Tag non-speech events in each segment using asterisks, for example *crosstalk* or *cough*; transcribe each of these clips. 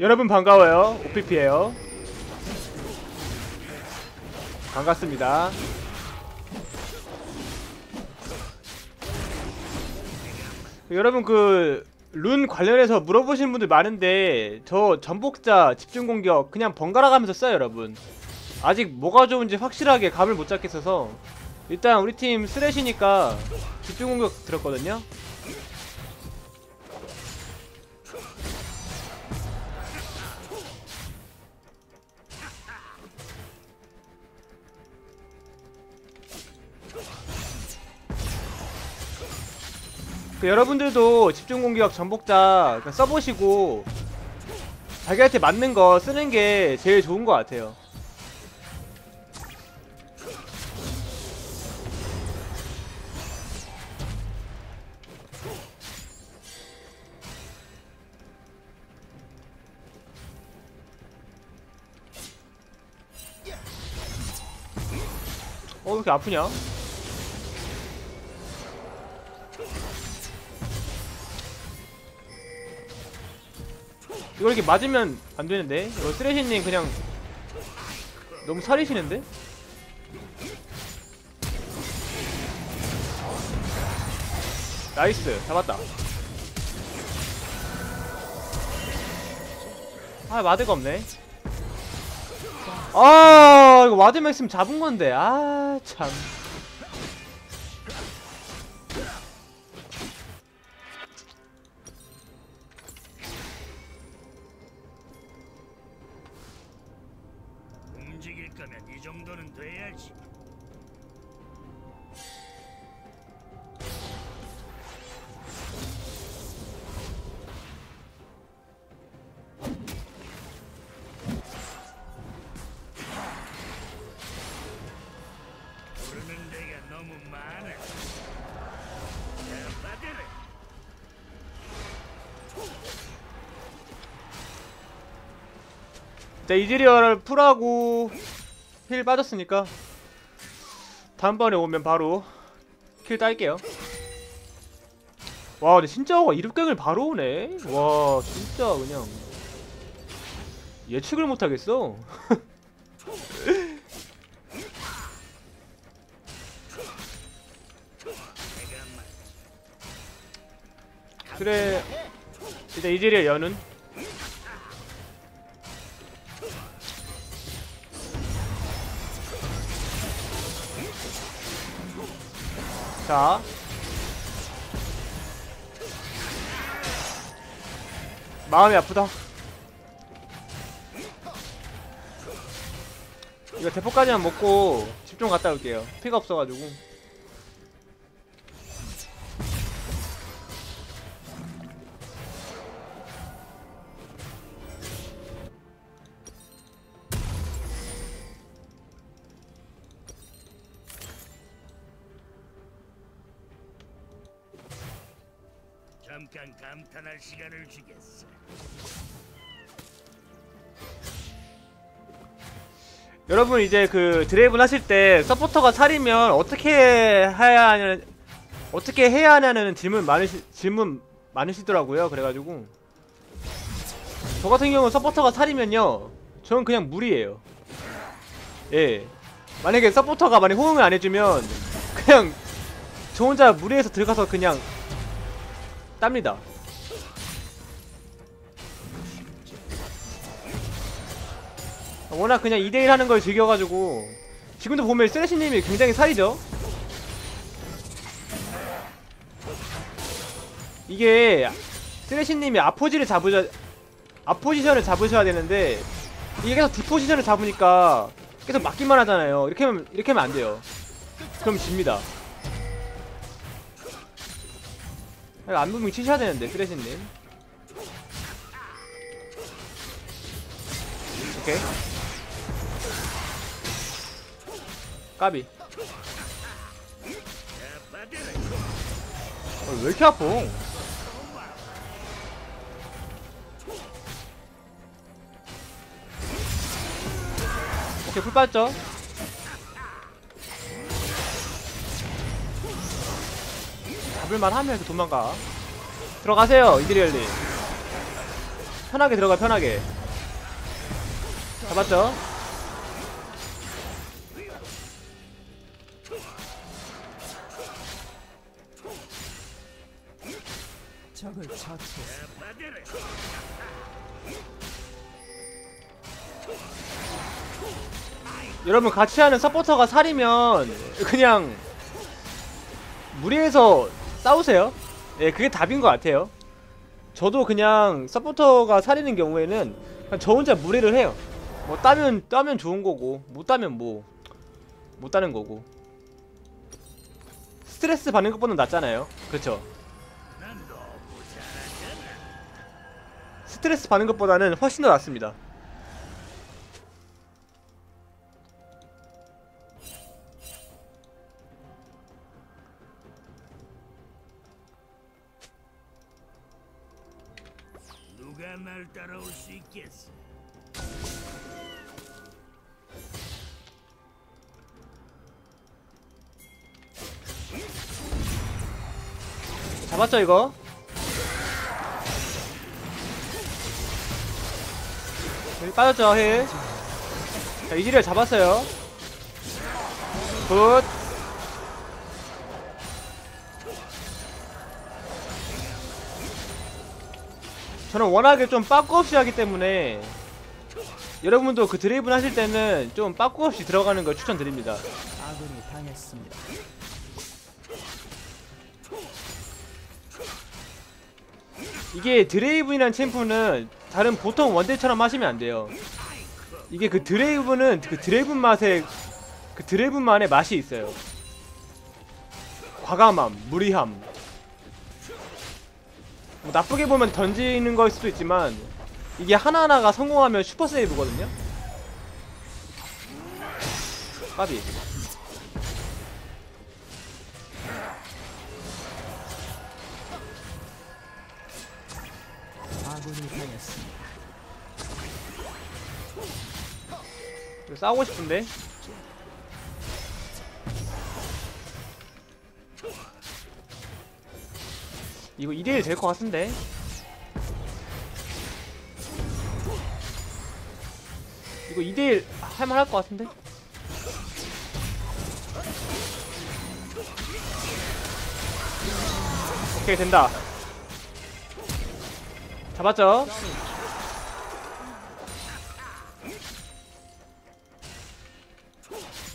여러분 반가워요. OPP예요. 반갑습니다. 여러분 그 룬 관련해서 물어보시는 분들 많은데 저 전복자 집중 공격 그냥 번갈아 가면서 써요, 여러분. 아직 뭐가 좋은지 확실하게 감을 못 잡겠어서 일단 우리 팀 쓰레시니까 집중 공격 들었거든요. 그 여러분들도 집중 공격 전복자 그 써보시고 자기한테 맞는 거 쓰는 게 제일 좋은 것 같아요. 어, 왜 이렇게 아프냐? 이거 이렇게 맞으면 안 되는데? 이거 쓰레시님 그냥 너무 살이시는데? 나이스. 잡았다. 아 와드가 없네. 아 이거 와드만 있으면 잡은 건데. 아참 움직일 거면 이 정도는 돼야지. 자 이즈리얼을 풀하고 힐 빠졌으니까 다음번에 오면 바로 킬 딸게요. 와 근데 진짜 와 이륙갱을 바로 오네. 와 진짜 그냥 예측을 못하겠어. *laughs* 그래 일단 이즈리얼 연은 자. 마음이 아프다. 이거 대포까지만 먹고 집좀 갔다 올게요. 피가 없어가지고. 여러분 이제 그 드래곤 하실 때 서포터가 살이면 어떻게 해야 하냐 어떻게 해야 하냐는 질문 많으시 질문 많으시더라고요. 그래가지고 저 같은 경우 서포터가 살이면요, 저는 그냥 무리예요. 예, 만약에 서포터가 만약 호응을 안 해주면 그냥 저 혼자 무리해서 들어가서 그냥 땁니다. 워낙 그냥 2대1 하는 걸 즐겨가지고 지금도 보면 쓰레시님이 굉장히 살이죠? 이게 쓰레시님이 앞포지를 잡으셔 앞포지션을 잡으셔야 되는데 이게 계속 뒷포지션을 잡으니까 계속 맞기만 하잖아요. 이렇게 하면 이렇게 하면 안 돼요. 그럼 집니다. 안무빙 치셔야 되는데 쓰레시님. 오케이 까비. 어, 왜 이렇게 아파? 오케이 풀 빠졌죠? 잡을만 하면 도망가. 들어가세요 이드리얼님. 편하게 들어가 편하게. 잡았죠? 여러분 같이 하는 서포터가 살이면 그냥 무리해서 싸우세요. 예, 그게 답인 것 같아요. 저도 그냥 서포터가 살리는 경우에는 저 혼자 무리를 해요. 뭐 따면 따면 좋은 거고 못 따면 뭐 못 따는 거고 스트레스 받는 것보다 낫잖아요. 그렇죠? 스트레스 받는 것보다는 훨씬 더 낫습니다. 있겠어? 잡았죠 이거? 여기 빠졌죠 힐. 자 이지리를 잡았어요. 굿. 저는 워낙에 좀 빠꾸 없이 하기 때문에 여러분도 그 드레이븐 하실 때는 좀 빠꾸 없이 들어가는 걸 추천드립니다. 아군이 당했습니다. 이게 드레이븐이라는 챔프는 다른 보통 원딜처럼 하시면 안 돼요. 이게 그 드레이븐은 그 드레이븐 맛에 그 드레이븐만의 맛이 있어요. 과감함, 무리함. 뭐 나쁘게 보면 던지는 걸 수도 있지만 이게 하나하나가 성공하면 슈퍼 세이브거든요. 까비. 싸우고 싶은데. 이거 2대1 될 것 같은데. 이거 2대1 할만할 것 같은데. 오케이 된다. 잡았죠?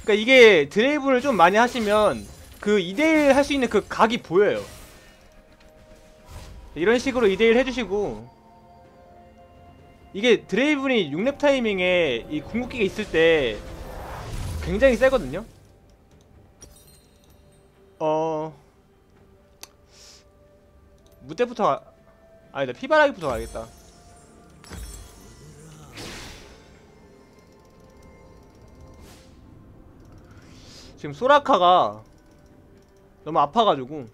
그러니까 이게 드레이븐을 좀 많이 하시면 그 2대1 할 수 있는 그 각이 보여요. 이런 식으로 2대1 해주시고 이게 드레이븐이 6렙 타이밍에 이 궁극기가 있을 때 굉장히 세거든요. 어 무대부터 가... 아니다 피바라기부터 가야겠다. 지금 소라카가 너무 아파가지고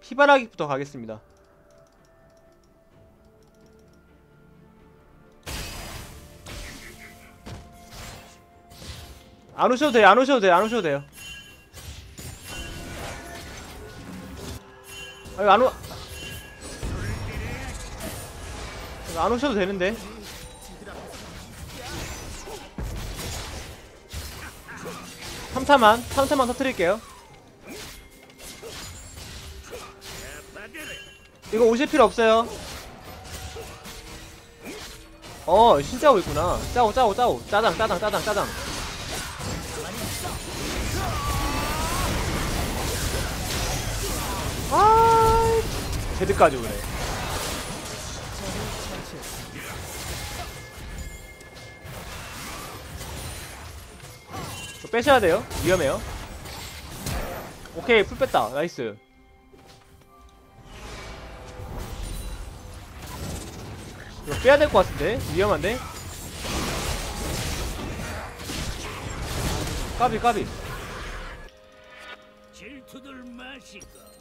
피바라기부터 가겠습니다. 안 오셔도 돼요, 안 오셔도 돼요, 안 오셔도 돼요. 아니, 안 오, 안 오셔도 되는데. 삼타만, 삼타만 터트릴게요. 이거 오실 필요 없어요. 어, 진짜 오고 있구나. 짜오, 짜오, 짜오. 짜장, 짜장, 짜장, 짜장. 아, 제드까지 오네. 빼셔야 돼요. 위험해요. 오케이, 풀 뺐다. 나이스. 이거 빼야 될 것 같은데? 위험한데? 까비 까비 질투들 마시고.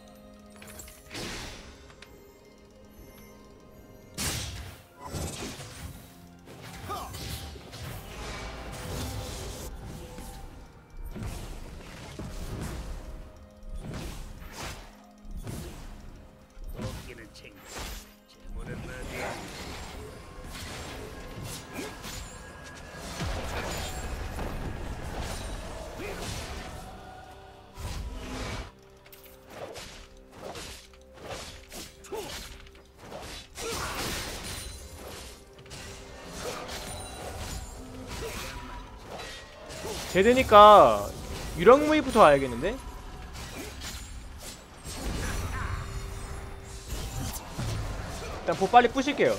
제드니까 유령무이부터 와야겠는데? 일단 보 빨리 부실게요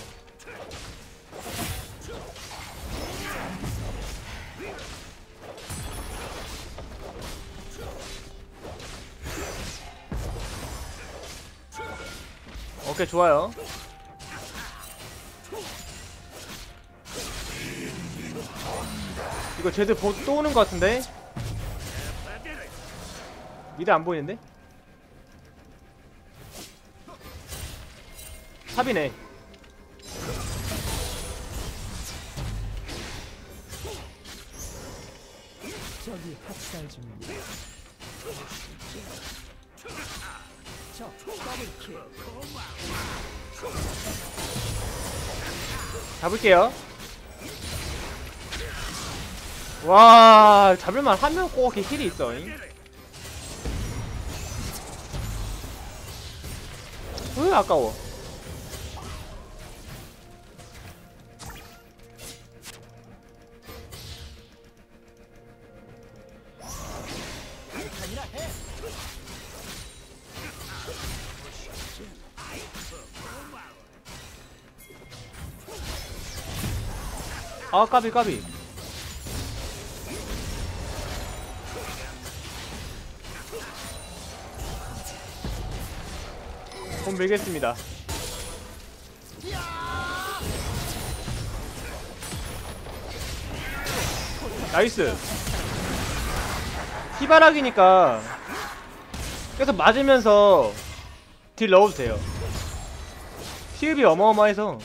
오케이 좋아요 이거 쟤들 보, 또 오는 것 같은데? 미드 안 보이는데? 탑이네 적이 학살 중입니다. 적 더블킬. 잡을게요 와 잡을만 하면 꼭 이렇게 힐이 있어 잉? 으 아까워 아 까비 까비 돈 밀겠습니다. 나이스. 희바락이니까 계속 맞으면서 딜 넣어도 돼요. 시흡이 어마어마해서.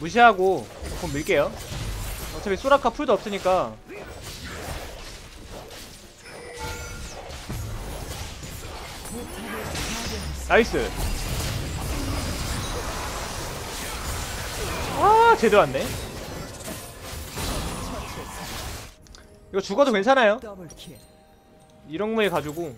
무시하고 돈 밀게요. 어차피 소라카 풀도 없으니까 나이스. 아 제대로 왔네. 이거 죽어도 괜찮아요. 거에 가지고.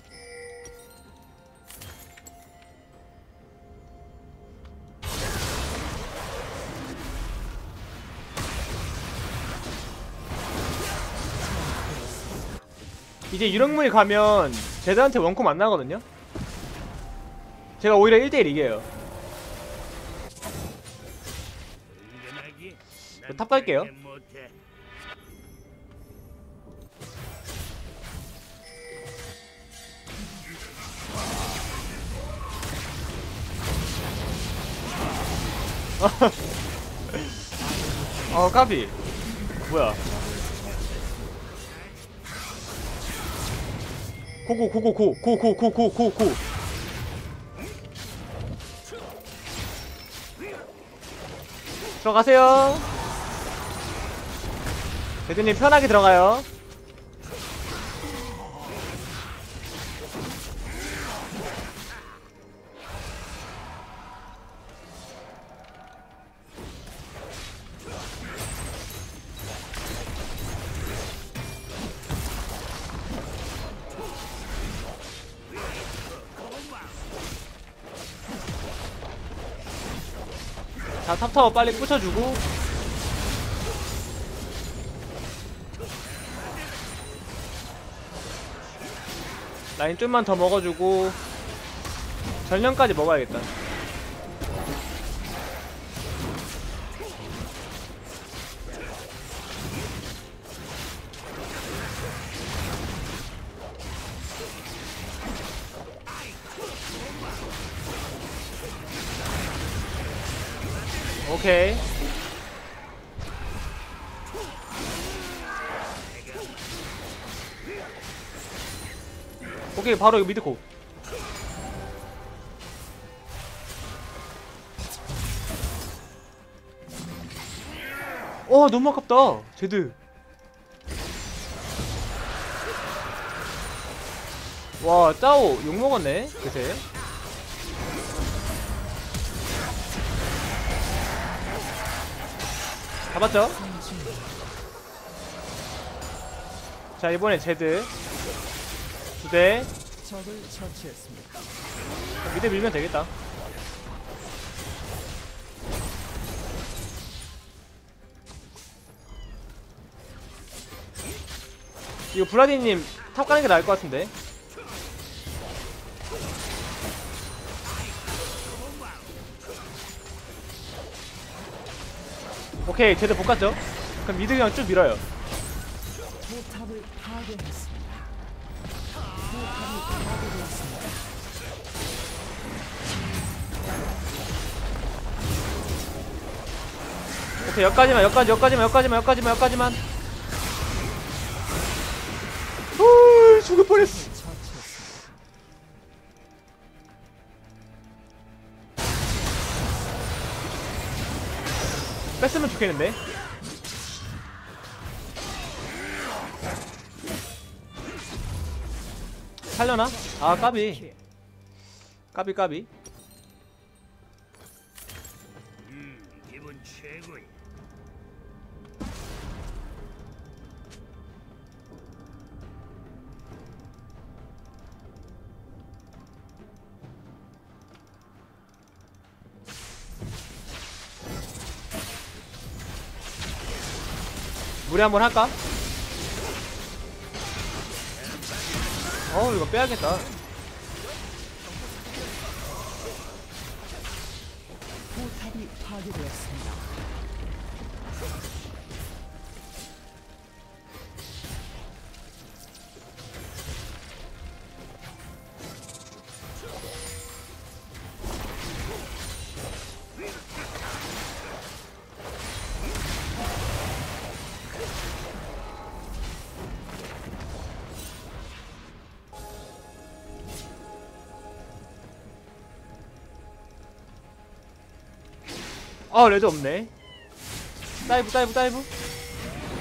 이제 유령무에 가면 제드한테 원콤 안 나거든요? 제가 오히려 1대1 이겨요. 저탑 갈게요. *laughs* 어 까비. 뭐야? 고고 고고 고고 고고 고 고 고 들어가세요. 대드님 편하게 들어가요 탑타워 빨리 부셔주고. 라인 좀만 더 먹어주고. 전령까지 먹어야겠다 오케이. 오케이 바로 이거 미드 고어 너무 아깝다 제드. 와 짜오. 욕먹었네 그새 잡았죠? 자 이번에 제드. 두대. 미대 밀면 되겠다. 이거 브라디님 탑 가는 게 나을 것 같은데. 오케이, 제대로 못 갔죠? 그럼 미드 그냥 쭉 밀어요. 오케이, 여기까지만, 여기까지, 여기까지만, 여기까지만, 여기까지만, 여기까지만. 후, 죽을 뻔했어. 뺐으면 좋겠는데. 살려나? 아 까비 까비 까비 무리 한번 할까? 어 이거 빼야겠다 아 레드 없네. 다이브 다이브 다이브.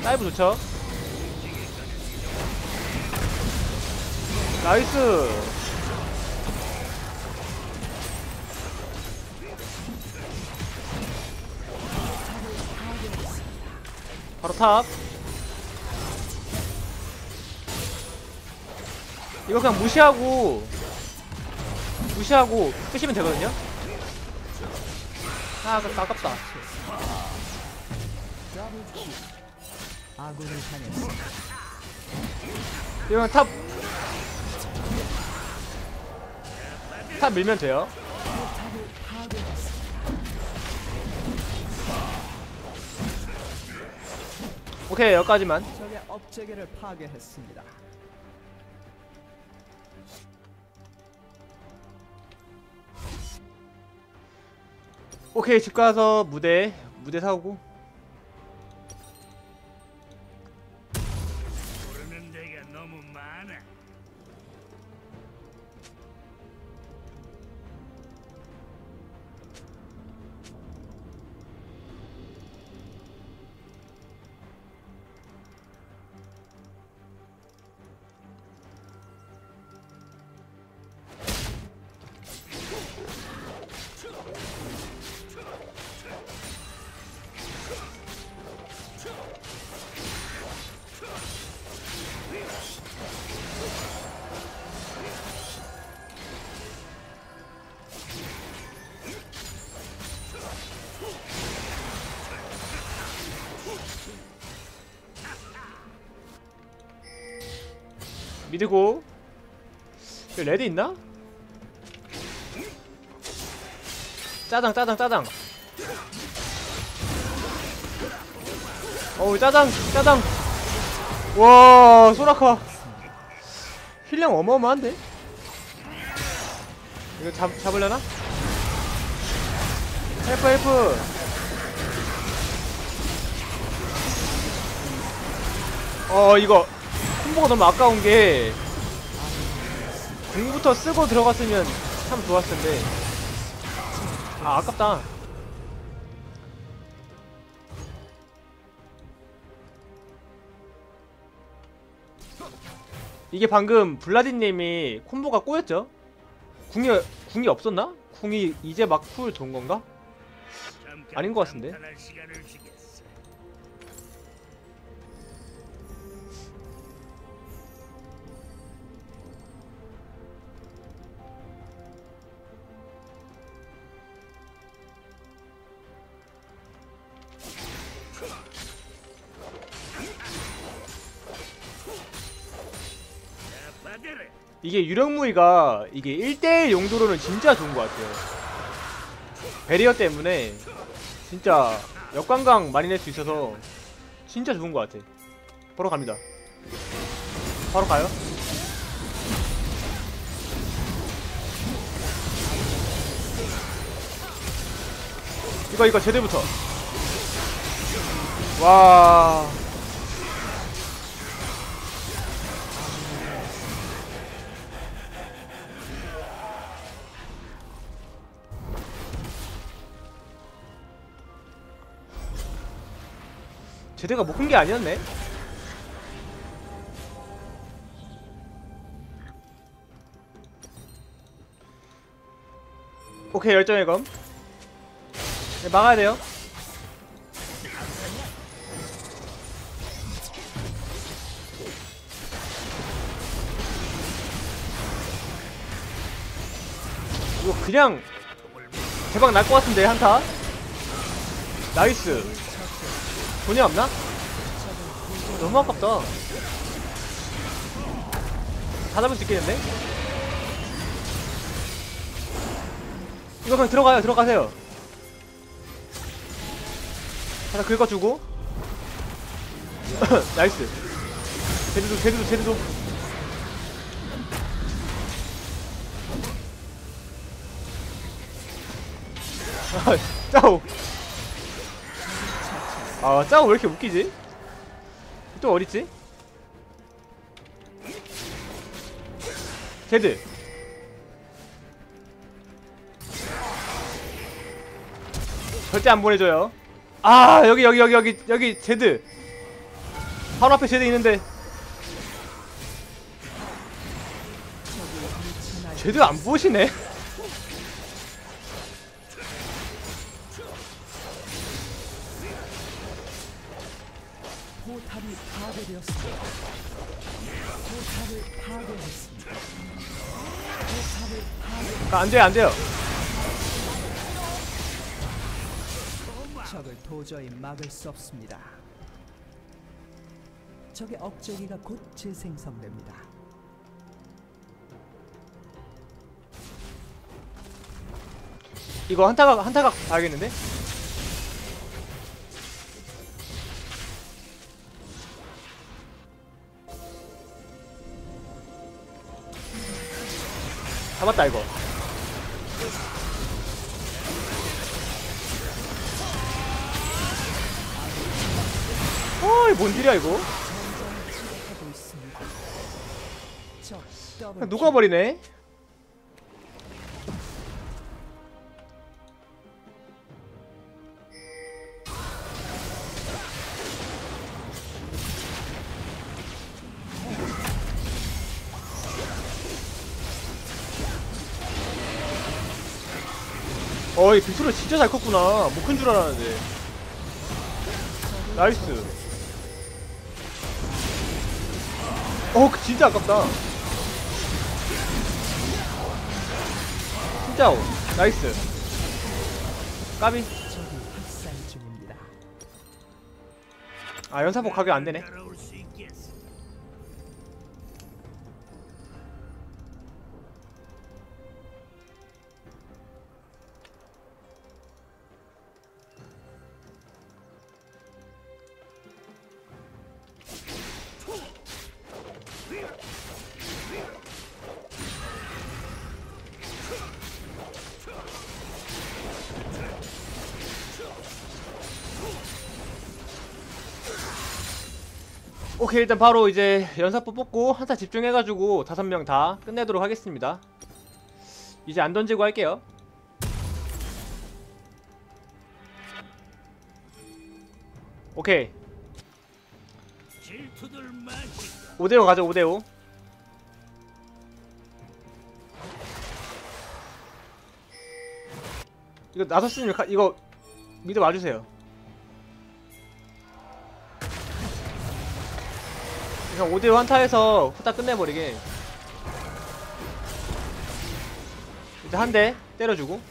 다이브 좋죠? 나이스. 바로 탑. 이거 그냥 무시하고 무시하고 끄시면 되거든요 아 아깝다 아깝다. 이건 탑. 탑 밀면 돼요. 오케이, 여기까지만. 적의 업체계를 파괴했습니다. 오케이, 집 가서 무대, 무대 사오고. 미드고. 여기 레드 있나? 짜장, 짜장, 짜장. 어우, 짜장, 짜장. 와, 소라카. 힐량 어마어마한데? 이거 잡, 잡으려나? 헬프, 헬프. 어, 이거. 콤보가 너무 아까운 게 공부터 쓰고 들어갔으면 참 좋았을 텐데 아 아깝다 이게 방금 블라디님이 콤보가 꼬였죠? 궁이 궁이 없었나? 궁이 이제 막 쿨 돈 건가? 잠깐 아닌 것 같은데? 이게 유령무이가 이게 1대1 용도로는 진짜 좋은 것 같아요. 베리어 때문에 진짜 역관광 많이 낼 수 있어서 진짜 좋은 것 같아. 바로 갑니다. 바로 가요. 이거 이거 제대부터. 와. 제대가 못 큰 게 아니었네. 오케이 열정의 검. 네, 막아야 돼요. 이거 그냥 대박 날 것 같은데 한타. 나이스. 돈이 없나? 너무 아깝다. 다 잡을 수 있겠는데? 이거 그냥 들어가요, 들어가세요. 하나 긁어주고. *laughs* 나이스. 제드도, 제드도, 제드도. *laughs* 아, 짜오. 아, 짜오 왜 이렇게 웃기지? 또 어딨지? 제드. 절대 안 보내줘요. 아, 여기, 여기, 여기, 여기, 여기, 제드. 바로 앞에 제드 있는데. 제드 안 보시네? 포탑이 파괴되었습니다. 포탑을 파괴했습니다. 포탑을 파괴. 아, 안 돼요, 안 돼요. 적을 도저히 막을 수 없습니다. 적의 억제기가 곧 재생성됩니다. 이거 한타각, 한타각 봐야겠는데? 잡았다, 이거. 어이, 뭔 딜이야, 이거? 그냥 녹아버리네. 어이 빗소리 진짜 잘 컸구나. 못 큰 줄 알았는데. 나이스. 어그 진짜 아깝다. 진짜 오 나이스. 까비. 아 연사복 가격 안되네 오케이 일단 바로 이제 연사포 뽑고 한타 집중해가지고 다섯 명 다 끝내도록 하겠습니다. 이제 안 던지고 할게요. 오케이. 질투들 마시고 5대5 가자 5대5 이거 가- 이거 미드 와주세요 그냥 5대5 한타에서 후딱 끝내버리게. 이제 한 대 때려주고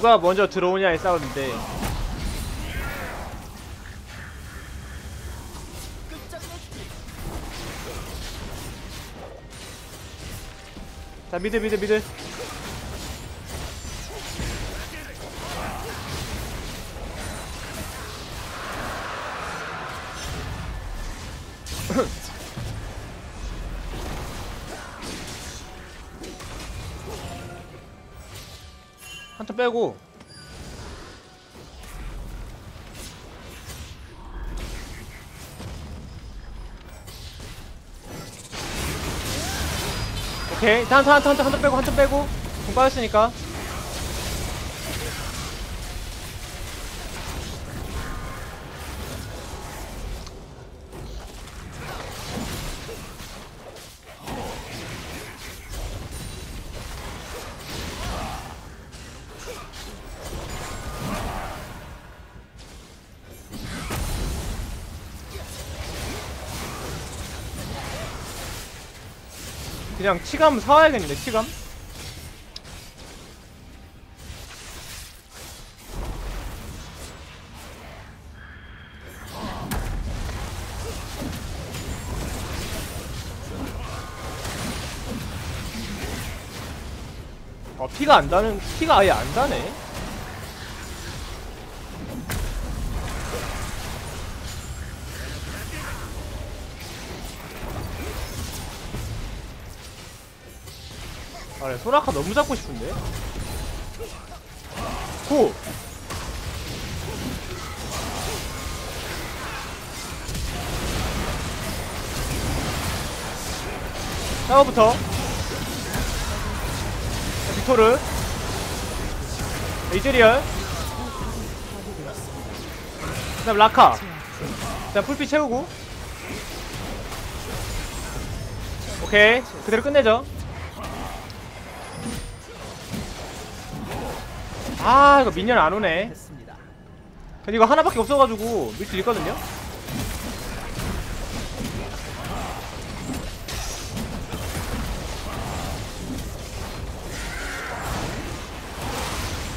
누가 먼저 들어오냐에 싸우는데. 자 미드 미드 미드 한턴 빼고. 오케이. 한턴 한턴 한턴 한턴 빼고 한턴 빼고. 공 빠졌으니까 그냥 치감 사와야겠는데 치감? 어 피가 안 다는 피가 아예 안 다네 아, 네, 소라카 너무 잡고 싶은데? 고! 샤워부터. 자, 빅토르. 이즈리얼. 그 다음 라카. 그 다음 풀피 채우고. 오케이. 그대로 끝내죠 아 이거 미니언 안 오네. 근데 이거 하나밖에 없어가지고 밀수 있거든요?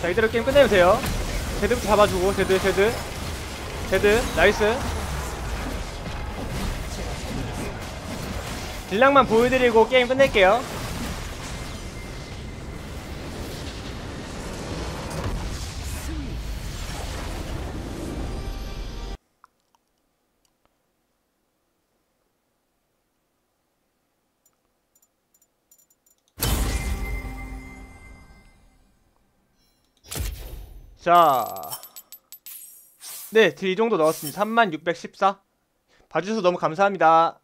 자 이대로 게임 끝내면 돼요. 제드부터 잡아주고 제드 제드. 제드 나이스. 딜량만 보여드리고 게임 끝낼게요 자, 네, 딜 이 정도 넣었습니다. 3614. 봐주셔서 너무 감사합니다.